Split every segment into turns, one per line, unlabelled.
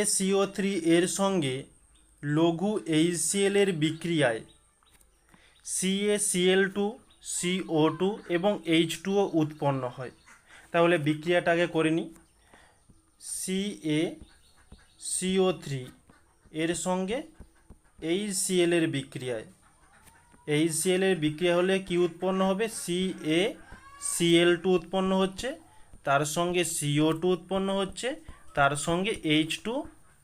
CACO three এর সঙ্গে লঘু এইচসিএল এর বিক্রিয়ায় সিএসিএল টু সিও টু এবং এইচ টুও উৎপন্ন হয়। তাহলে বিক্রিয়াটা আগে করে নিই। সিএ সিও থ্রি এর সঙ্গে এইচসিএল এর বিক্রিয়ায়। এইচসিএল এর বিক্রিয়া হলে কি উৎপন্ন হবে? সিএ সিএল টু উৎপন্ন হচ্ছে, তার সঙ্গে সিও টু উৎপন্ন হচ্ছে তার সঙ্গে এইচ টু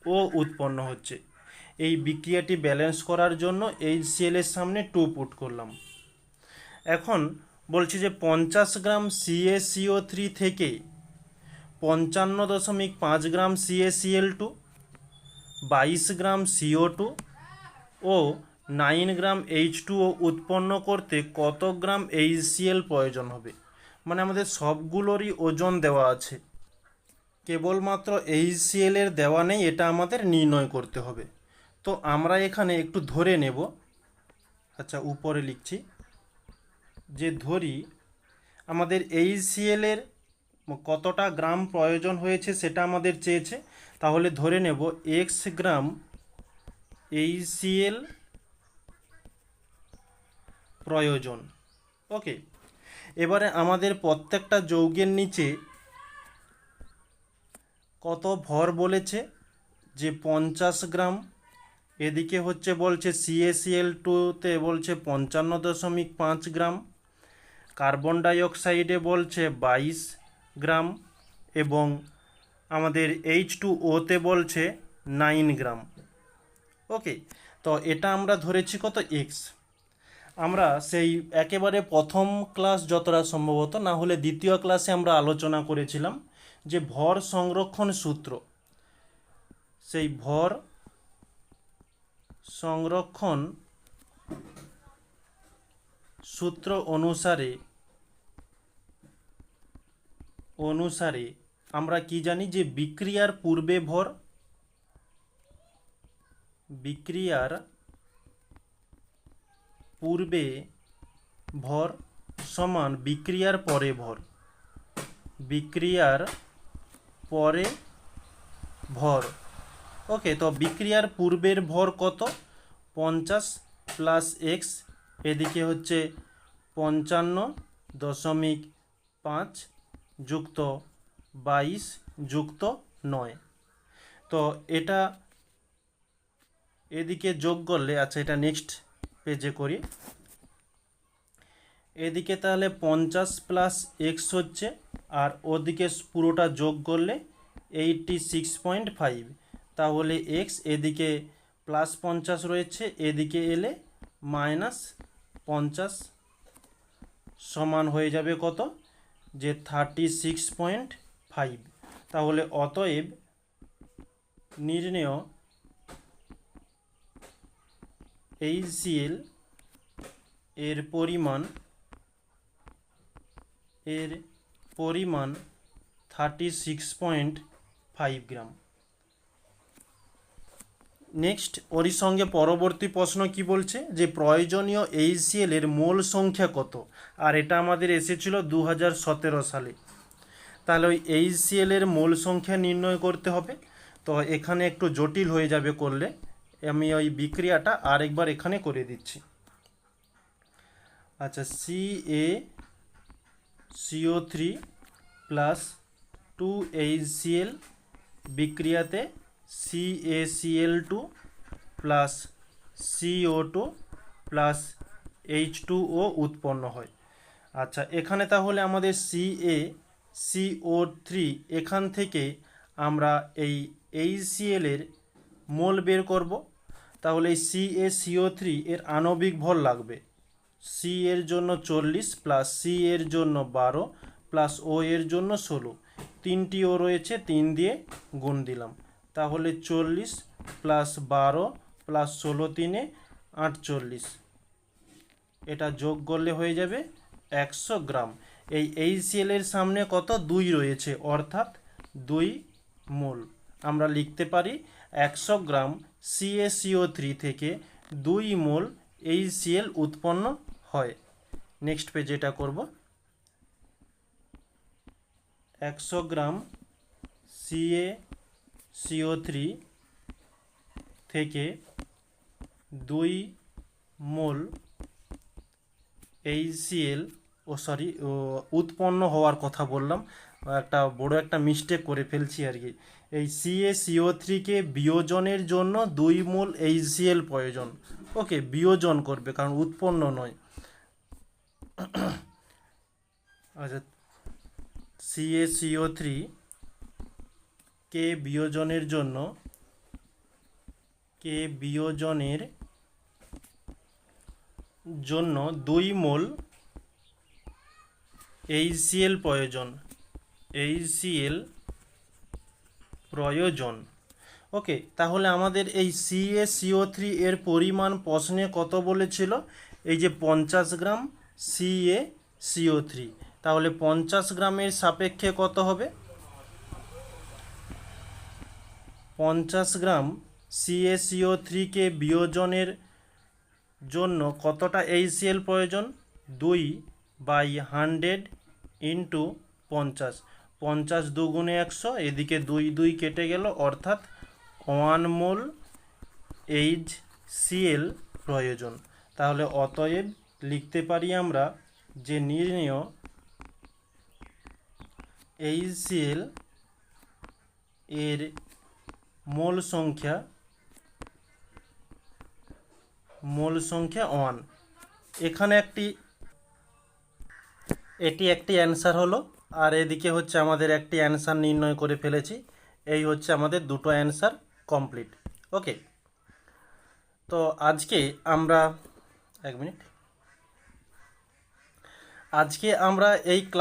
ও উৎপন্ন হচ্ছে। এই বিক্রিয়াটি ব্যালেন্স করার জন্য এইচসিএল এর সামনে টু পুট করলাম। এখন বলছি যে পঞ্চাশ গ্রাম সিএসিও থ্রি থেকে পঞ্চান্ন দশমিক পাঁচ গ্রাম সিএসিএল টু বাইশ গ্রাম সিও টু ও nine gram H two O উৎপন্ন করতে কত গ্রাম এইচসিএল প্রয়োজন হবে? মানে আমাদের সবগুলোরই ওজন দেওয়া আছে। কেবলমাত্র এইচসিএল এর দেওয়া নেই, এটা আমাদের নির্ণয় করতে হবে। তো আমরা এখানে একটু ধরে নেব। আচ্ছা উপরে লিখছি। যে ধরি, আমাদের এইচসিএল এর কতটা গ্রাম প্রয়োজন হয়েছে সেটা আমাদের চেয়েছে, তাহলে ধরে নেব এক্স গ্রাম এইচসিএল প্রয়োজন। ওকে, এবারে আমাদের প্রত্যেকটা যৌগের নিচে কত ভর বলেছে? যে পঞ্চাশ গ্রাম। এদিকে হচ্ছে বলছে সিএসিএল টুতে বলছে পঞ্চান্ন দশমিক পাঁচ গ্রাম। কার্বন ডাইঅক্সাইডে বলছে বাইশ গ্রাম এবং আমাদের এইচ টু ওতে বলছে নাইন গ্রাম। ওকে, তো এটা আমরা ধরেছি কত? এক্স আমরা সেই একেবারে প্রথম ক্লাস যতটা সম্ভবত, না হলে দ্বিতীয় ক্লাসে আমরা আলোচনা করেছিলাম। যে ভর সংরক্ষণ সূত্র, সেই ভর সংরক্ষণ সূত্র অনুসারে অনুসারে আমরা কি জানি যে বিক্রিয়ার পূর্বে ভর, বিক্রিয়ার পূর্বে ভর সমান বিক্রিয়ার পরে ভর। বিক্রিয়ার পরে ভর। ওকে তো বিক্রিয়ার পূর্বের ভর কত? পঞ্চাশ প্লাস এক্স এদিকে হচ্ছে পঞ্চান্ন দশমিক পাঁচ যুক্ত বাইশ যুক্ত নয়। তো এটা এদিকে যোগ করলে আচ্ছা এটা নেক্সট পেজে করি। এদিকে তাহলে পঞ্চাশ প্লাস এক্স হচ্ছে আর ওদিকে পুরোটা যোগ করলে এইটটি সিক্স পয়েন্ট ফাইভ তাহলে এক্স এদিকে প্লাস পঞ্চাশ রয়েছে, এদিকে এলে মাইনাস পঞ্চাশ সমান হয়ে যাবে কত? যে থার্টি সিক্স পয়েন্ট ফাইভ তাহলে অতএব নির্ণেয় এইচসিএল এর পরিমাণ এর পরিমাণ thirty six point five gram. Next ওরই সঙ্গে পরবর্তী প্রশ্ন কি বলছে? যে প্রয়োজনীয় এইচসিএল এর মোল সংখ্যা কত? আর এটা আমাদের এসেছিল দু হাজার সতেরো সালে। তাহলে ওই এইচসিএল এর মোল সংখ্যা নির্ণয় করতে হবে। তো এখানে একটু জটিল হয়ে যাবে করলে। আমি ওই বিক্রিয়াটা আরেকবার এখানে করে দিচ্ছি। আচ্ছা C A CO three plus two HCl বিক্রিয়াতে CaCl two plus CO two plus H two O উৎপন্ন হয়। আচ্ছা এখানে তাহলে আমাদের সিএ সিও থ্রি এখান থেকে আমরা এই এইচসিএল এর মোল বের করব। তাহলে এই সি এ সিও থ্রি এর আণবিক ভর লাগবে। সি এর জন্য চল্লিশ প্লাস সি এর জন্য বারো প্লাস ও এর জন্য ষোলো। তিনটি ও রয়েছে, তিন দিয়ে গুণ দিলাম। তাহলে চল্লিশ প্লাস বারো প্লাস ষোলো তিনে আটচল্লিশ। এটা যোগ করলে হয়ে যাবে একশো গ্রাম। এই এইচসিএল এর সামনে কত? দুই রয়েছে, অর্থাৎ দুই মোল। আমরা লিখতে পারি একশো গ্রাম সিএসিও থ্রি থেকে দুই মোল এইচসিএল উৎপন্ন হয়। নেক্সট পেজে এটা করব। একশো গ্রাম সিএ সিও থ্রি থেকে দুই মোল এইচসিএল ও সরি উৎপন্ন হওয়ার কথা বললাম। একটা বড় একটা মিস্টেক করে ফেলছি আর কি। এই সিএ সিও থ্রিকে বিয়োজনের জন্য দুই মোল এইচসিএল প্রয়োজন। ওকে বিয়োজন করবে, কারণ উৎপন্ন নয়। আচ্ছা সিএ সিও থ্রি কে বিয়োজনের জন্য কে বিয়োজনের জন্য দুই মোল এইচসিএল প্রয়োজন এইচসিএল প্রয়োজন। ওকে তাহলে আমাদের এই সিএ সিও থ্রি এর পরিমাণ প্রশ্নে কত বলেছিল? এই যে পঞ্চাশ গ্রাম সিএ সিও থ্রি তাহলে পঞ্চাশ গ্রামের সাপেক্ষে কত হবে? পঞ্চাশ গ্রাম সিএসিও থ্রিকে বিয়োজনের জন্য কতটা এইচসিএল প্রয়োজন? দুই বাই হান্ড্রেড ইন্টু পঞ্চাশ। পঞ্চাশ দুগুণে একশো, এদিকে দুই দুই কেটে গেল, অর্থাৎ ওয়ান মোল এইচ সিএল প্রয়োজন। তাহলে অতএব লিখতে পারি আমরা যে নির্ণয় এইচসিএল এর মোল সংখ্যা মোল সংখ্যা ওয়ান। এখানে একটি, এটি একটি অ্যান্সার হলো, আর এদিকে হচ্ছে আমাদের একটি অ্যান্সার নির্ণয় করে ফেলেছি। এই হচ্ছে আমাদের দুটো অ্যান্সার কমপ্লিট। ওকে। তো আজকে আমরা, এক মিনিট। আজকে আমরা এই ক্লাস